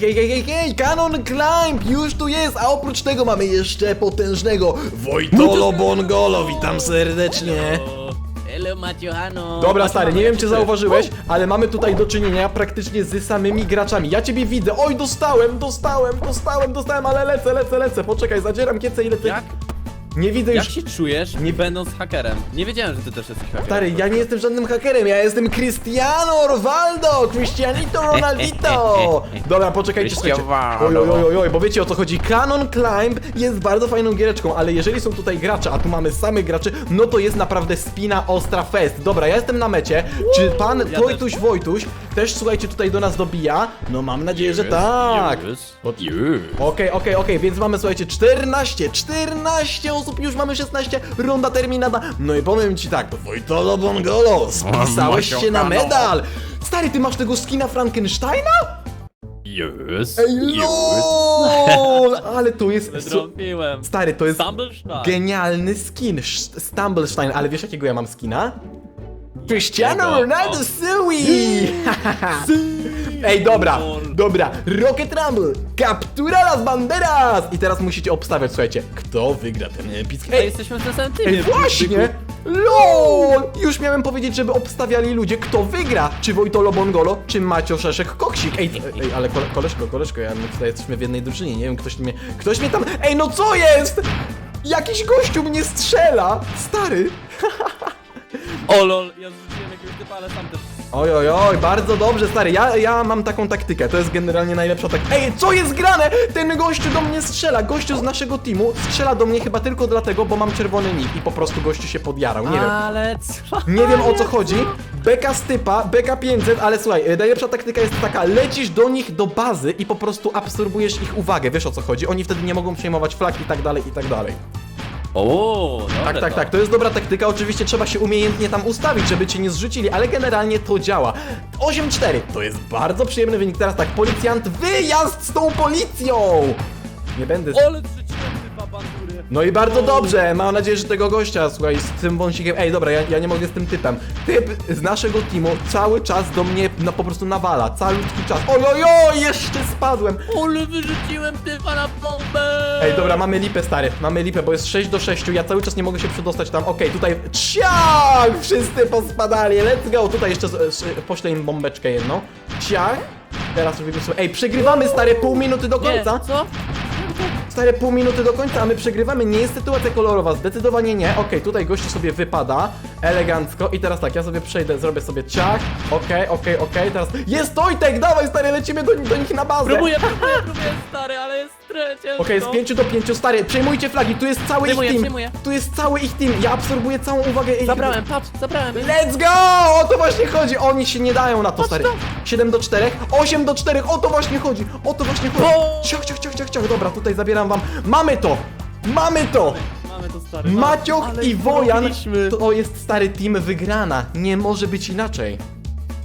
Hej, hej, hej, hej, Canon Climb już tu jest, a oprócz tego mamy jeszcze potężnego Wojtolo Bongolo, witam serdecznie. Hello, Maciuhano. Dobra stary, nie wiem czy zauważyłeś, ale mamy tutaj do czynienia praktycznie z samymi graczami. Ja ciebie widzę, oj dostałem, dostałem, dostałem, dostałem, ale lecę, lecę, lecę, poczekaj, zadzieram kiecę i lecę. Jak? Nie widzę Jak już... się czujesz, Nie- będąc hakerem? Nie wiedziałem, że ty też jesteś hakerem. Stary, ja nie jestem żadnym hakerem, ja jestem Cristiano Ronaldo, Cristianito Ronaldito. Dobra, poczekajcie, słuchajcie. Oj, oj, oj, oj, bo wiecie o co chodzi. Canon Climb jest bardzo fajną giereczką, ale jeżeli są tutaj gracze, a tu mamy samych graczy, no to jest naprawdę spina ostra fest. Dobra, ja jestem na mecie. Czy pan ja Wojtuś Wojtuś też, słuchajcie, tutaj do nas dobija? No mam nadzieję, że tak. Okej, okej, okej, więc mamy słuchajcie 14, 14 osób, już mamy 16, runda terminada. No i powiem ci tak, Wojtolo Bongolo, spisałeś się na medal! Stary, ty masz tego skina Frankensteina? Yes. Ej, lol! Ale to jest... Zrobiłem. Stary, to jest Stumblestein. genialny skin, Sz- Stumblestein, ale wiesz jakiego ja mam skina? Cristiano Jakiego? Ronaldo Sui! Ej, dobra, dobra, Rocket Rumble, Captura las Banderas! I teraz musicie obstawiać, słuchajcie, kto wygra ten epicki... Ej, Ej, jesteśmy w tym samym ej, teamie. właśnie! LOL! Już miałem powiedzieć, żeby obstawiali ludzie, kto wygra, czy Wojtolo Bongolo, czy Macio Szeszek Koksik. Ej, ej, ale kole, koleżko, koleżko, ja, my tutaj jesteśmy w jednej drużynie, nie wiem, ktoś mnie, ktoś mnie tam... Ej, no co jest? Jakiś gościu mnie strzela! Stary! O lol, ja zrzuciłem jakiegoś typa, ale sam też. Oj, oj, oj, bardzo dobrze, stary. Ja, ja mam taką taktykę. To jest generalnie najlepsza taktyka. Ej, co jest grane? Ten gościu do mnie strzela. Gościu z naszego teamu strzela do mnie chyba tylko dlatego, bo mam czerwony nick i po prostu gościu się podjarał. Nie wiem. Ale co? Nie wiem o co chodzi. Beka z typa, beka 500, ale słuchaj, e, najlepsza taktyka jest taka, lecisz do nich do bazy i po prostu absorbujesz ich uwagę, wiesz o co chodzi? Oni wtedy nie mogą przejmować flag i tak dalej, i tak dalej. O, dobre Tak, tak, to. tak, to jest dobra taktyka, oczywiście trzeba się umiejętnie tam ustawić, żeby cię nie zrzucili, ale generalnie to działa. 8-4, to jest bardzo przyjemny wynik, teraz tak, policjant, wyjazd z tą policją! Nie będę... Ale. No i bardzo dobrze, mam nadzieję, że tego gościa, słuchaj, z tym wąsikiem, ej dobra, ja, ja nie mogę z tym typem. Typ z naszego teamu cały czas do mnie no, po prostu nawala, calutki czas. Oj, oj, oj, jeszcze spadłem. Ale wyrzuciłem typa na bombę. Ej, dobra, mamy lipę, stary, mamy lipę, bo jest 6 do 6, ja cały czas nie mogę się przedostać tam, okej, tutaj, ciach, wszyscy pospadali, let's go, tutaj jeszcze z, z, poślę im bombeczkę jedną, ciach, teraz robimy sobie, ej, przegrywamy, stary, pół minuty do Nie, końca, co? Stare pół minuty do końca, a my przegrywamy, nie jest sytuacja kolorowa, zdecydowanie nie, okej, tutaj gościu sobie wypada, elegancko, i teraz tak, ja sobie przejdę, zrobię sobie ciach, okej, okej, okej, teraz, jest Tojtek, dawaj, stary, lecimy do, do nich na bazę, Próbuję, próbuję, próbuję, stary, ale ciężko. Okej, z 5 do 5, stary, przejmujcie flagi, tu jest cały Przejmuję, ich team. przejmuję. Tu jest cały ich team, ja absorbuję całą uwagę ich. Zabrałem, patrz, zabrałem. Let's go! O to właśnie chodzi, oni się nie dają na to, stary. 7 do 4, 8 do 4, o to właśnie chodzi, o to właśnie chodzi. O! Ciach, ciach, ciach, ciach, ciach, dobra, tutaj zabieram wam. Mamy to! Mamy to! Mamy to, stary. Maciok Ale i Wojan zrobiliśmy. to jest stary team wygrana. Nie może być inaczej.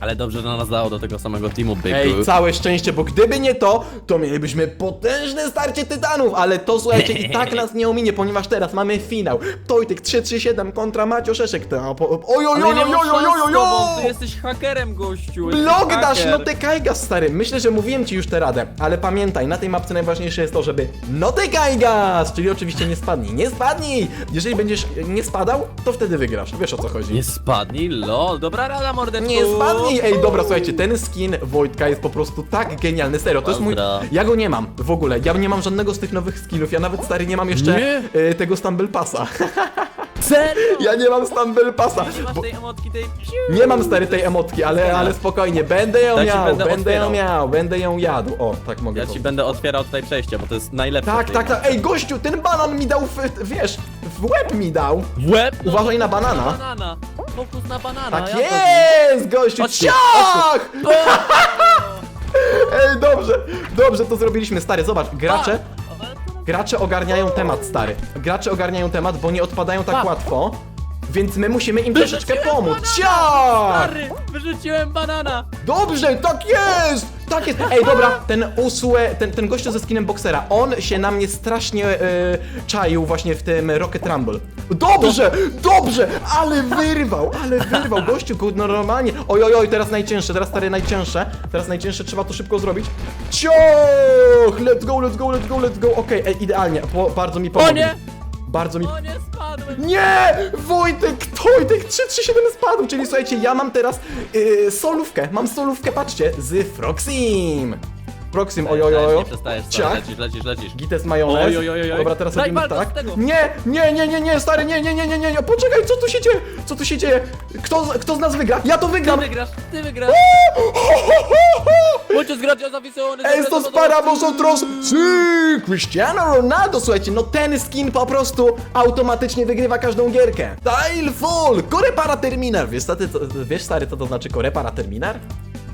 Ale dobrze, że nas dało do tego samego teamu, byku. Ej, całe szczęście, bo gdyby nie to, to mielibyśmy potężne starcie tytanów, ale to słuchajcie, i tak nas nie ominie, ponieważ teraz mamy finał. Tojtek 337 kontra Macio Szeszek. To, po, oj, oj, oj. Ty jesteś hakerem, gościu. jesteś Blok dasz, haker. no te kajgas, stary. Myślę, że mówiłem ci już tę radę, ale pamiętaj, na tej mapce najważniejsze jest to, żeby no te kajgas, czyli oczywiście nie spadnij, nie spadnij. Jeżeli będziesz nie spadał, to wtedy wygrasz, wiesz o co chodzi. Nie spadnij, lol. Dobra rada, mordeczku. Nie spadnij! Ej, dobra, słuchajcie, ten skin Wojtka jest po prostu tak genialny, serio, to jest mój... Ja go nie mam, w ogóle, ja nie mam żadnego z tych nowych skinów, ja nawet, stary, nie mam jeszcze Nie? y, tego Stumble Passa. Serio? ja nie mam Stumble Passa, Nie masz bo... tej emotki, tej... Nie mam, stary, tej emotki, ale, ale spokojnie, będę ją ci miał, będę będę ją miał, będę ją jadł. O, tak mogę Ja ci będę otwierał tutaj przejście, bo to jest najlepsze. Tak, tej tak, tak, ej, gościu, ten banan mi dał, w, wiesz, w łeb mi dał. W łeb? No, Uważaj na banana. banana. Fokus na banana. Tak ja jest, gościu, Chodź tu, ciach! Ej, dobrze, dobrze to zrobiliśmy, stary, zobacz, gracze... Gracze ogarniają temat, stary. Gracze ogarniają temat, bo nie odpadają tak Pa. łatwo. Więc my musimy im troszeczkę Wyrzuciłem pomóc. banana! Ciach! Stary, wyrzuciłem banana. Dobrze, tak jest! Tak jest! Ej, dobra, ten usłe, ten, ten gościu ze skinem boksera, on się na mnie strasznie e, czaił właśnie w tym Rocket Rumble. Dobrze, dobrze, ale wyrwał, ale wyrwał, gościu, ku- no normalnie. Oj, oj, oj, teraz najcięższe, teraz stary najcięższe, teraz najcięższe, trzeba to szybko zrobić. Cioch! Let's go, let's go, let's go, let's go, okej, ej, idealnie, po, bardzo mi pomogli. nie! Bardzo mi O nie, spadłem! nie! Wojtek, Wojtek 337 spadł, czyli słuchajcie, ja mam teraz yy, solówkę, mam solówkę, patrzcie, z Froxim. Froxim, oj, oj, oj, Nie przestajesz, Ciach. lecisz, lecisz, lecisz. Gites majonez. Oj, oj, oj, oj. Dobra, teraz Daj robimy tak. tego. Nie, nie, nie, nie, nie, stary, nie, nie, nie, nie, nie, nie, poczekaj, co tu się dzieje? Co tu się dzieje? Kto, z- kto z nas wygra? Ja to Ty wygram! wygrasz, ty wygrasz! Muchos gracias aficiones! Estos para vosotros, sí, Cristiano Ronaldo, słuchajcie, no ten skin po prostu automatycznie wygrywa każdą gierkę. Tile Fall, Core para terminar. Wiesz, stary, co, wiesz stary, co to znaczy Core para terminar?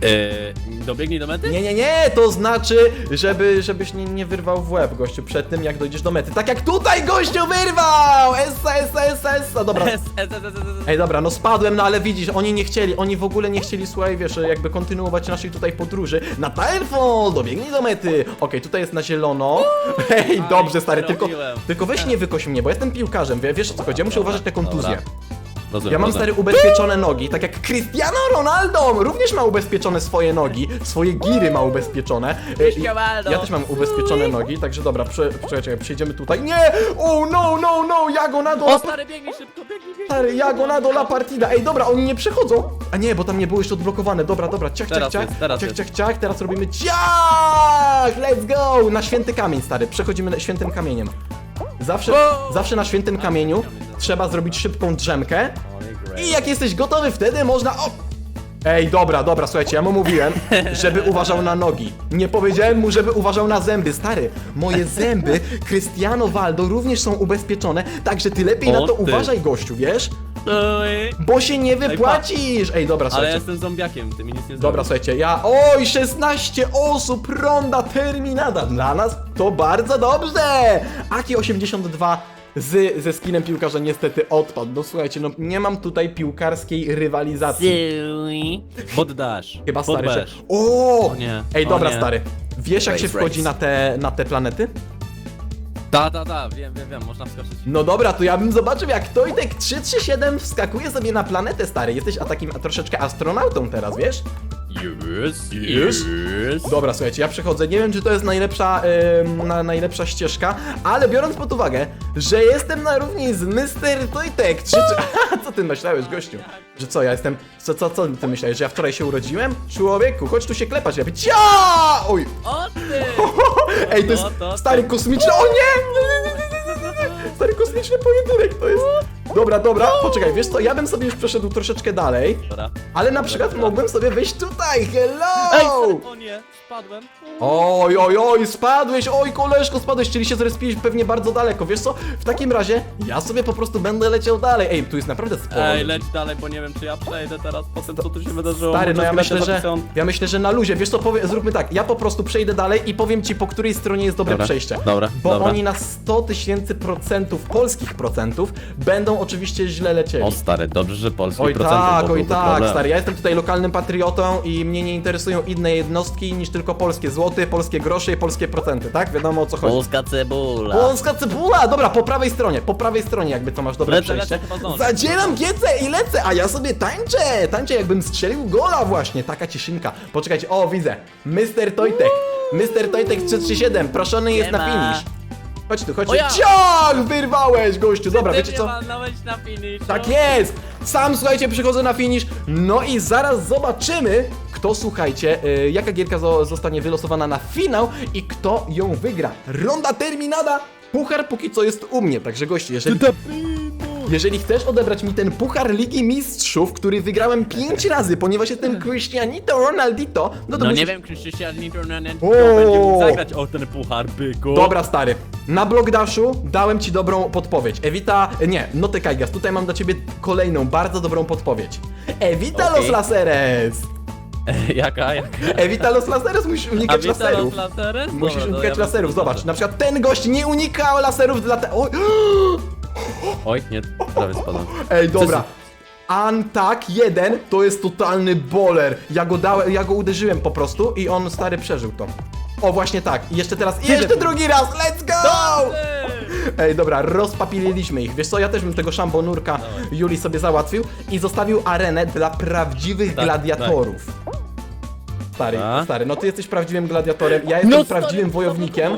Eee, dobiegnij do mety? Nie, nie, nie, to znaczy, żeby, żebyś nie, nie wyrwał w łeb, gościu, przed tym, jak dojdziesz do mety. Tak jak tutaj gościu wyrwał! Essa, essa, essa, essa, dobra. S, S, S, S, S, S. Ej, dobra, no spadłem, no ale widzisz, oni nie chcieli, oni w ogóle nie chcieli, słuchaj, wiesz, jakby kontynuować naszej tutaj podróży. Na Firefall, dobiegnij do mety. Okej, tutaj jest na zielono. Ej, dobrze, stary, tylko, tylko weź nie wykoś mnie, bo jestem piłkarzem, wie- wiesz o co chodzi, ja muszę uważać na kontuzję. Dobra. Rozumiem, Ja mam rozumiem. stary ubezpieczone nogi, tak jak Cristiano Ronaldo również ma ubezpieczone swoje nogi, swoje giry ma ubezpieczone. E, Cristiano Ronaldo. Ja też mam ubezpieczone nogi, także dobra, prze, czekaj, czekaj, przejdziemy tutaj. Nie! Oh no, no, no, ja go na O, dole. stary, biegnij szybko, biegnij, biegnij. Stary, ja go na dola partida. Ej, dobra, oni nie przechodzą. A nie, bo tam nie było jeszcze odblokowane. Dobra, dobra, ciach, ciach, Teraz ciach. jest, teraz ciach, jest. ciach, ciach. Teraz robimy ciach! Let's go! Na święty kamień, stary. Przechodzimy na świętym kamieniem. Zawsze, Wow. zawsze na świętym kamieniu trzeba zrobić szybką drzemkę. I jak jesteś gotowy, wtedy można... O! Ej, dobra, dobra, słuchajcie, ja mu mówiłem, żeby uważał na nogi. Nie powiedziałem mu, żeby uważał na zęby. Stary, moje zęby Cristiano Waldo również są ubezpieczone, także ty lepiej na O to ty. uważaj, gościu, wiesz? Oj. Bo się nie wypłacisz! Ej, dobra, Ale ja słuchajcie. jestem zombiakiem, ty mi nic nie zrobisz. Dobra, słuchajcie, ja. Oj, 16 osób, ronda terminada. Dla nas to bardzo dobrze! Aki 82 z, ze skinem piłkarza niestety odpadł. No słuchajcie, no nie mam tutaj piłkarskiej rywalizacji. Silly. Poddasz. Chyba stary. Podbesz. O! O nie, Ej, o dobra, nie. stary. Wiesz jak się Race, wchodzi race. na te, na te planety? Ta, ta, ta, wiem, wiem, wiem, można wskoczyć. No dobra, to ja bym zobaczył jak Tojtek 337 wskakuje sobie na planetę, stary. Jesteś a takim troszeczkę astronautą teraz, wiesz? Yes, Już? yes. Dobra, słuchajcie, ja przechodzę. Nie wiem, czy to jest najlepsza, ym, na, najlepsza ścieżka, ale biorąc pod uwagę, że jestem na równi z Mr. Tojtek. Czy, czy, co ty myślałeś, gościu? Że co, ja jestem. Co, co, co ty myślałeś, że ja wczoraj się urodziłem? Człowieku, chodź tu się klepać. Ja mówię, cia! Oj! O ty! Ej, to jest No to stary ty. kosmiczny. O nie! Stary kosmiczny pojedynek to jest. Dobra, dobra, poczekaj, wiesz co, ja bym sobie już przeszedł troszeczkę dalej, Dobra. ale na przykład mógłbym sobie wejść tutaj, hello! o nie, spadłem. Oj, oj, oj, spadłeś, oj, koleżko, spadłeś, czyli się zrespiłeś pewnie bardzo daleko, wiesz co? W takim razie ja sobie po prostu będę leciał dalej. Ej, tu jest naprawdę sporo. Ej, ludzi. leć dalej, bo nie wiem, czy ja przejdę teraz po tym, co tu się wydarzyło. Stary, no ja myślę, że, ja myślę, że na luzie, wiesz co, powie, zróbmy tak, ja po prostu przejdę dalej i powiem ci, po której stronie jest dobre Dobra, przejście. dobra, Bo dobra. oni na 100 tysięcy procentów, polskich procentów, będą oczywiście źle lecieli. O stary, dobrze, że polski Oj tak, oj tak, stary, ja jestem tutaj lokalnym patriotą i mnie nie interesują inne jednostki niż tylko polskie złoty, polskie grosze i polskie procenty, tak? Wiadomo o co chodzi. Polska cebula. Polska cebula! Dobra, po prawej stronie, po prawej stronie jakby to masz dobre Lecę, przejście. lecę. Zadzieram giecę i lecę, a ja sobie tańczę! Tańczę jakbym strzelił gola właśnie, taka cieszynka. Poczekajcie, o widzę, Mr. Tojtek, Mr. Tojtek 337, proszony jest na finish. Chodź tu, chodź O tu. ja! Ciach! Wyrwałeś, gościu, dobra, wiecie co? walnąłeś na finish. Tak jest! Sam, słuchajcie, przychodzę na finish. No i zaraz zobaczymy, kto, słuchajcie, y, jaka gierka zo zostanie wylosowana na finał i kto ją wygra. Ronda terminada! Puchar póki co jest u mnie, także gości, jeżeli, jeżeli chcesz odebrać mi ten puchar Ligi Mistrzów, który wygrałem 5 razy, ponieważ jestem Cristianito Ronaldito, no to No musisz... nie wiem, Cristiano Ronaldo O! będzie mógł zagrać o ten puchar, byku. Dobra, stary. Na Blogdashu dałem ci dobrą podpowiedź. Evita. Nie, no ty Kajgas, tutaj mam dla ciebie kolejną bardzo dobrą podpowiedź. Okej. los laseres! jaka, jaka? Evita los laseres, musisz unikać Avita laserów. los laseres? Musisz Dobra, to unikać ja laserów, zobacz. Na przykład ten gość nie unikał laserów dla te... Oj, nie, prawie spadłem. Ej, dobra. Antak 1 to jest totalny boler. Ja go dałem, ja go uderzyłem po prostu i on stary przeżył to. O, właśnie tak. I jeszcze teraz, i jeszcze drugi raz, let's go! Ej, dobra, rozpapililiśmy ich. Wiesz co, ja też bym tego szambonurka Juli sobie załatwił i zostawił arenę dla prawdziwych Tak, gladiatorów. Stary, Tak. stary, no ty jesteś prawdziwym gladiatorem, ja jestem No, stary, prawdziwym wojownikiem.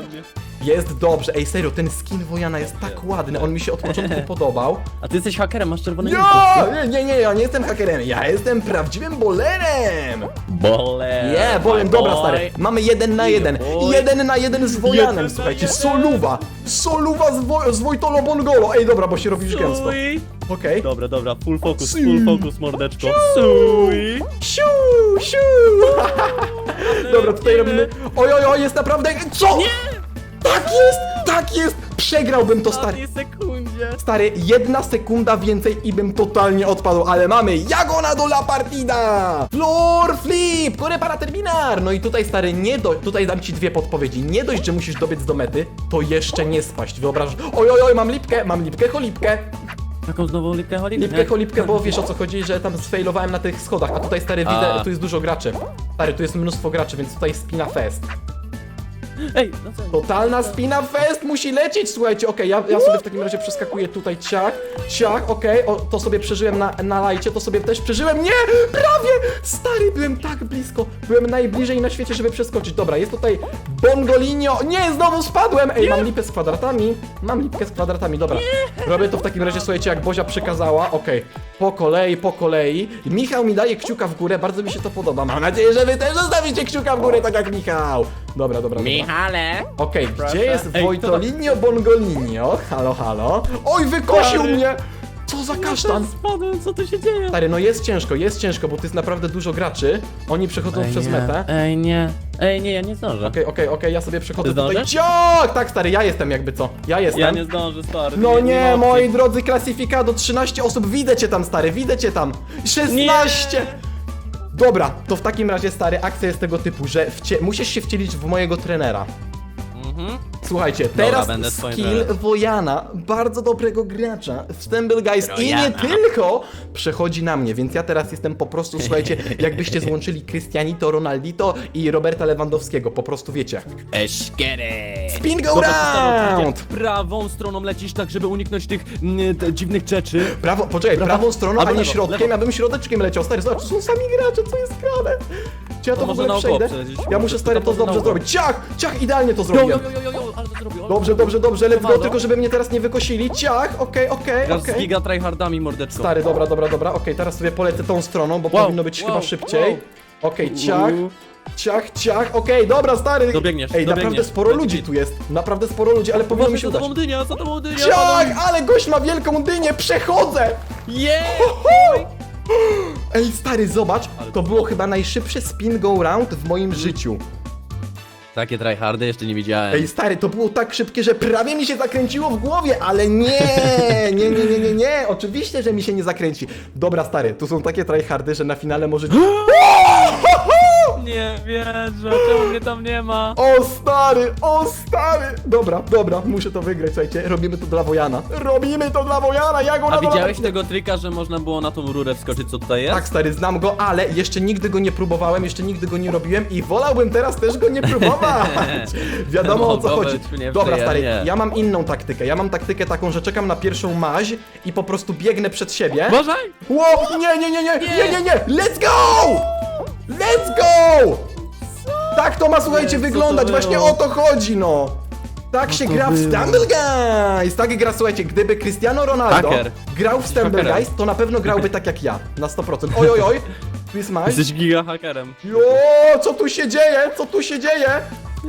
Jest dobrze, ej serio, ten skin Wojana jest tak ładny, on mi się od początku podobał. A ty jesteś hakerem, masz czerwone Ja! Nie, nie, nie, ja nie jestem hakerem, ja jestem prawdziwym bolerem! Bole. Nie, bolem, dobra stary, mamy jeden na jeden, boy. jeden na jeden z Wojanem, Jeden na słuchajcie, jeden. soluwa, soluwa z, Wo z Wojtolo Bongolo, ej dobra, bo się robisz gęsto, Sui. okej. Dobra, dobra, full focus, full focus, mordeczko. Sui. Siu, siu! Dobra, tutaj robimy. Oj, oj, oj, jest naprawdę. Co? Nie! Tak jest! Tak jest! Przegrałbym to, stary. W sekundzie. Stary, jedna sekunda więcej i bym totalnie odpadł, ale mamy Jagona do la partida! Floor flip! Corre para terminar! No i tutaj, stary, nie do... Tutaj dam ci dwie podpowiedzi. Nie dość, że musisz dobiec do mety, to jeszcze nie spaść. Wyobrażasz... Oj, oj, oj, mam lipkę, mam lipkę, cholipkę. Taką znowu lipkę, holipkę? Lipkę, cholipkę, bo wiesz o co chodzi, że tam sfailowałem na tych schodach, a tutaj, stary, widzę, A. tu jest dużo graczy. Stary, tu jest mnóstwo graczy, więc tutaj spina fest. Ej, no co? Totalna spina fest musi lecieć, słuchajcie, okej, ja, ja sobie w takim razie przeskakuję tutaj, ciach, ciach, okej, o, to sobie przeżyłem na, na lajcie, to sobie też przeżyłem, nie, prawie, stary, byłem tak blisko, byłem najbliżej na świecie, żeby przeskoczyć, dobra, jest tutaj bongolinio, nie, znowu spadłem, ej, mam lipę z kwadratami, mam lipkę z kwadratami, dobra, robię to w takim razie, słuchajcie, jak Bozia przykazała, okej, po kolei, po kolei, Michał mi daje kciuka w górę, bardzo mi się to podoba, mam nadzieję, że wy też zostawicie kciuka w górę, tak jak Michał, dobra, dobra, dobra. Michale. Okej, Proszę. gdzie jest Ej, Wojtolinio Bongolinio? Halo, halo. Oj, wykosił Stary. mnie! Co za kasztan? Spadłem, co tu się dzieje? Stary, no jest ciężko, jest ciężko, bo to jest naprawdę dużo graczy. Oni przechodzą przez nie. metę. Ej, nie. Ej, nie, ja nie zdążę. Okej, okej, okej, ja sobie przechodzę Ty tutaj. zdążysz? Ciok! Tak, stary, ja jestem jakby co. Ja jestem. Ja nie zdążę, stary. No nie, ma moi drodzy, klasyfikado 13 osób, widzę cię tam, stary, widzę cię tam. 16! Dobra, to w takim razie, stary, akcja jest tego typu, że musisz się wcielić w mojego trenera. Mhm. Słuchajcie, teraz będę twoim skill. Wojana, bardzo dobrego gracza w Stumble Guys i nie tylko przechodzi na mnie, więc ja teraz jestem po prostu, słuchajcie, jakbyście złączyli Cristianito, Ronaldito i Roberta Lewandowskiego, po prostu wiecie. Eszkere. Spin go Dobra, round! Prawą stroną lecisz tak, żeby uniknąć tych mm, te dziwnych rzeczy. Prawo, poczekaj, Prawa- prawą stroną, a nie lewo, środkiem, lewo. ja bym środeczkiem leciał, stary, zobacz, to są sami gracze, co jest grane? Czy ja to, To w może ogóle naokoło przejdę? Ja muszę, To stary, tam to może dobrze naokoło. zrobić. Ciach, ciach, idealnie to zrobiłem. jo, jo, jo, jo, ale to zrobił. Dobrze, dobrze, dobrze, let's go, tylko żeby mnie teraz nie wykosili. Ciach, okej, okej, Grasz z okej. giga tryhardami, mordeczko. Stary, dobra, dobra, dobra, okej, teraz sobie polecę tą stroną, bo Wow, powinno być chyba wow, szybciej. wow. Okej, ciach, Uuu. ciach, ciach, okej, dobra, stary. Dobiegniesz, Ej, naprawdę dobiegniesz. sporo Będzie ludzi git. tu jest, naprawdę sporo ludzi, ale powinno mi się za udać. tobą dynia, za tobą dynia. Ciach, ale gość ma wielką dynię, przechodzę! Yeah! Ej, stary, zobacz, Ale to to- było chyba najszybszy spin go round w moim życiu. Takie tryhardy jeszcze nie widziałem. Ej, stary, to było tak szybkie, że prawie mi się zakręciło w głowie, ale nie, nie, nie, nie, nie, nie, oczywiście, że mi się nie zakręci. Dobra, stary, tu są takie tryhardy, że na finale może... Nie wierzę, czemu mnie tam nie ma? O stary, o stary! Dobra, dobra, muszę to wygrać, słuchajcie, robimy to dla Wojana. Robimy to dla Wojana, ja go A na widziałeś tego trika, że można było na tą rurę wskoczyć, co tutaj jest? Tak, stary, znam go, ale jeszcze nigdy go nie próbowałem, jeszcze nigdy go nie robiłem i wolałbym teraz też go nie próbować. Wiadomo o co Mogło chodzi. być Dobra, stary, ja mam inną taktykę. Ja mam taktykę taką, że czekam na pierwszą maź i po prostu biegnę przed siebie. Uważaj! Ło, nie, nie, nie, nie, nie, nie, nie, let's go! Let's go! Tak to ma, słuchajcie, wyglądać, właśnie o to chodzi, no. Tak się to gra w było. Stumble Guys! Tak gra, słuchajcie, gdyby Cristiano Ronaldo Haker. grał w Stumble hakerem. Guys, to na pewno grałby tak jak ja, na 100%. Oj, oj, oj, tu jest maź. Jesteś giga hakerem. Jo, co tu się dzieje? Co tu się dzieje?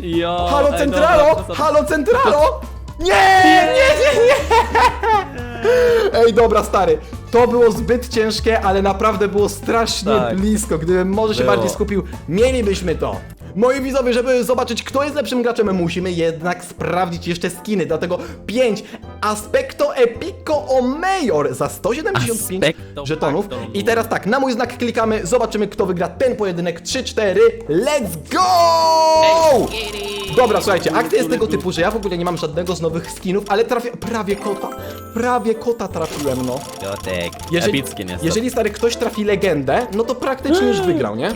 Jo, Halo ej, Centralo! dobra, to- Halo Centralo! Nie, nie, nie, nie! Ej, dobra, stary. To było zbyt ciężkie, ale naprawdę było strasznie Tak. blisko. Gdybym może się Było. bardziej skupił, mielibyśmy to. Moi widzowie, żeby zobaczyć, kto jest lepszym graczem, musimy jednak sprawdzić jeszcze skiny. Dlatego 5 Aspecto Epico o Mayor za 175 Aspecto żetonów. Facto. I teraz tak, na mój znak klikamy, zobaczymy kto wygra ten pojedynek. 3-4, let's go! Dobra, słuchajcie, akcja jest tego typu, że ja w ogóle nie mam żadnego z nowych skinów, ale trafię, prawie kota, prawie kota trafiłem, no. Piotek. Jeżeli, nie jeżeli stary ktoś trafi legendę, no to praktycznie już wygrał, nie?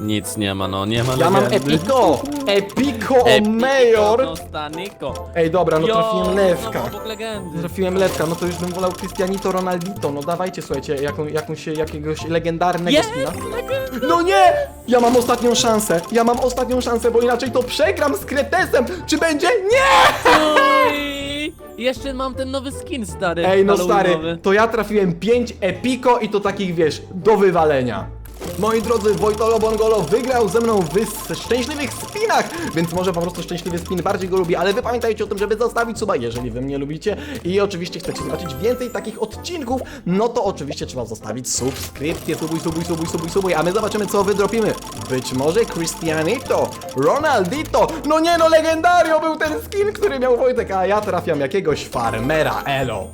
Nic nie ma, no nie ma Ja mam legendy. Epico! Epico o Epico, Mayor! No staniko. Ej, dobra, no trafiłem lewka. Obok legendy. Trafiłem lewka, no to już bym wolał Cristianito Ronaldito. No dawajcie, słuchajcie, jaką, jakąś, jakiegoś legendarnego Jest skina. No nie! Ja mam ostatnią szansę. Ja mam ostatnią szansę, bo inaczej to przegram z Kretesem. Czy będzie? Nie! Oj! Jeszcze mam ten nowy skin stary. Ej, no stary, halloweenowy. to ja trafiłem 5 Epico i to takich, wiesz, do wywalenia. Moi drodzy, Wojtolo Bongolo wygrał ze mną w szczęśliwych spinach, więc może po prostu szczęśliwy spin bardziej go lubi, ale wy pamiętajcie o tym, żeby zostawić suba, jeżeli wy mnie lubicie i oczywiście chcecie zobaczyć więcej takich odcinków, no to oczywiście trzeba zostawić subskrypcję, subuj, subuj, subuj, subuj, subuj, a my zobaczymy co wydropimy. Być może Cristianito, Ronaldito, no nie no, legendario był ten skin, który miał Wojtek, a ja trafiam jakiegoś farmera, elo.